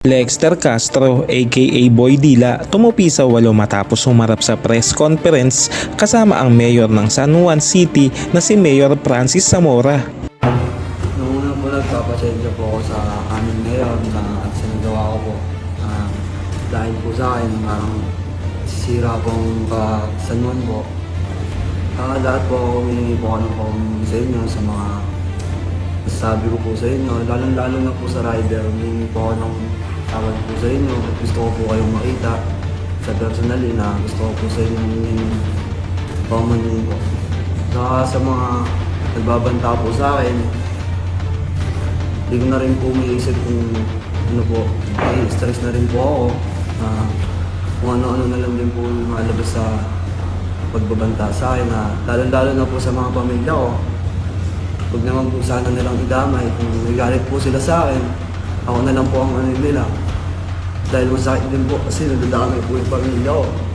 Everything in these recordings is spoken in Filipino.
Lexter Castro aka Boy Dila tumupi sa walo matapos humarap sa press conference kasama ang mayor ng San Juan City na si Mayor Francis Zamora. Noong una po nagpapasensya po ako sa amin ngayon na sinagawa ko po. Ah, dahil po sa akin, parang sira pong kasanuan po. Ah, lahat po humingi po ako sa inyo sa mga sabi ko po sa inyo. Lalo-lalo na po sa rider, humingi po ako ng tawad po sa inyo. Gusto ko po kayong makita sa personally na gusto ko po sa inyo humingi ng paumanhin po. Saka sa mga nagbabanta po sa akin, hindi ko na rin po maiisip kung ano po, may stress na rin po ako. na kung ano-ano na lang din po yung malabas sa pagbabanta sa akin na lalo-lalo na po sa mga pamilya ko. Huwag naman po sana nilang idamay. Kung may galit po sila sa akin, ako na lang po ang ano nila. Dahil masakit din po kasi nadadamay po yung pamilya ko.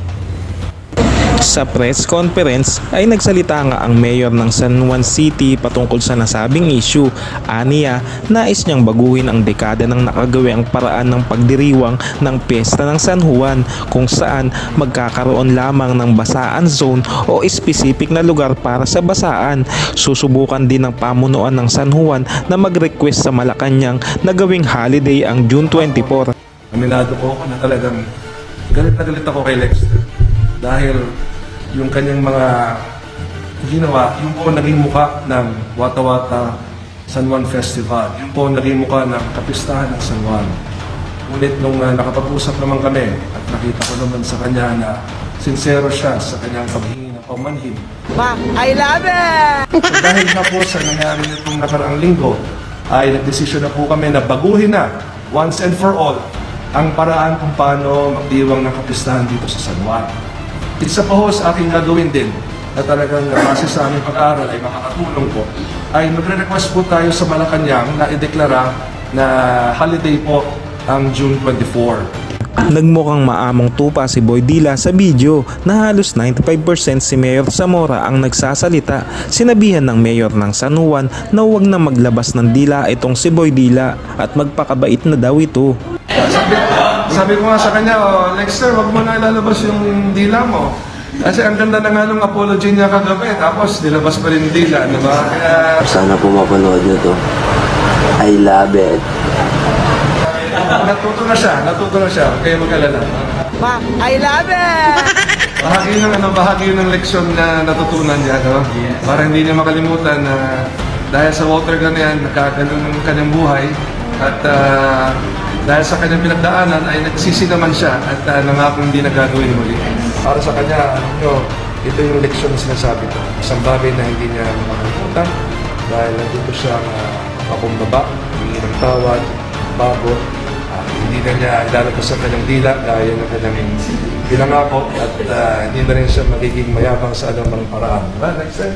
Sa press conference ay nagsalita nga ang mayor ng San Juan City patungkol sa nasabing issue. Aniya, nais niyang baguhin ang dekada ng nakagawi ang paraan ng pagdiriwang ng piyesta ng San Juan kung saan magkakaroon lamang ng basaan zone o specific na lugar para sa basaan. Susubukan din ng pamunuan ng San Juan na mag-request sa Malacanang na gawing holiday ang June 24. Aminado ako na talagang galit na galit ako kay Lexter. Dahil yung kanyang mga ginawa, yung po naging muka ng Wata Wata San Juan Festival. Yung po naging muka ng kapistahan ng San Juan. Ngunit nung uh, nakapag-usap naman kami at nakita ko naman sa kanya na sincero siya sa kanyang paghingi ng paumanhin. Ma, I love it! So dahil nga po sa nangyari nitong nakaraang linggo, ay nagdesisyon na po kami na baguhin na once and for all ang paraan kung paano magdiwang ng kapistahan dito sa San Juan. Isa pa ho sa aking gagawin din na talagang base sa aming pag-aaral ay makakatulong po, ay magre-request po tayo sa Malacanang na ideklara na holiday po ang June 24. Nagmukhang maamong tupa si Boy Dila sa video na halos 95% si Mayor Zamora ang nagsasalita. Sinabihan ng Mayor ng San Juan na huwag na maglabas ng dila itong si Boy Dila at magpakabait na daw ito. Sabi, ko nga sa kanya, oh, Lexter, wag mo na ilalabas yung dila mo. Kasi ang ganda na nga nung apology niya kagabi, tapos nilabas pa rin yung dila, di ba? Kaya Sana po mapanood nyo to. I love it. natuto na siya, natuto na siya, kaya mag-alala. Ma, I love it! Bahagi ng, ano, bahagi ng leksyon na natutunan niya, no? Para hindi niya makalimutan na dahil sa water gun na yan, nakaganon ng kanyang buhay at ah, dahil sa kanyang pinagdaanan ay nagsisi naman siya at uh, nangako hindi na gagawin muli. Para sa kanya, ano ito yung leksyon na sinasabi ko. Isang bagay na hindi niya makalimutan dahil nandito siya uh, pakumbaba, humingi ng tawad, bago, Ah, hindi na niya ilalabas sa kanyang dila gaya ng kanyang pinangako at ah, hindi na rin siya magiging mayabang sa anumang paraan. Next time.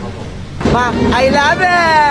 Ma, I love it!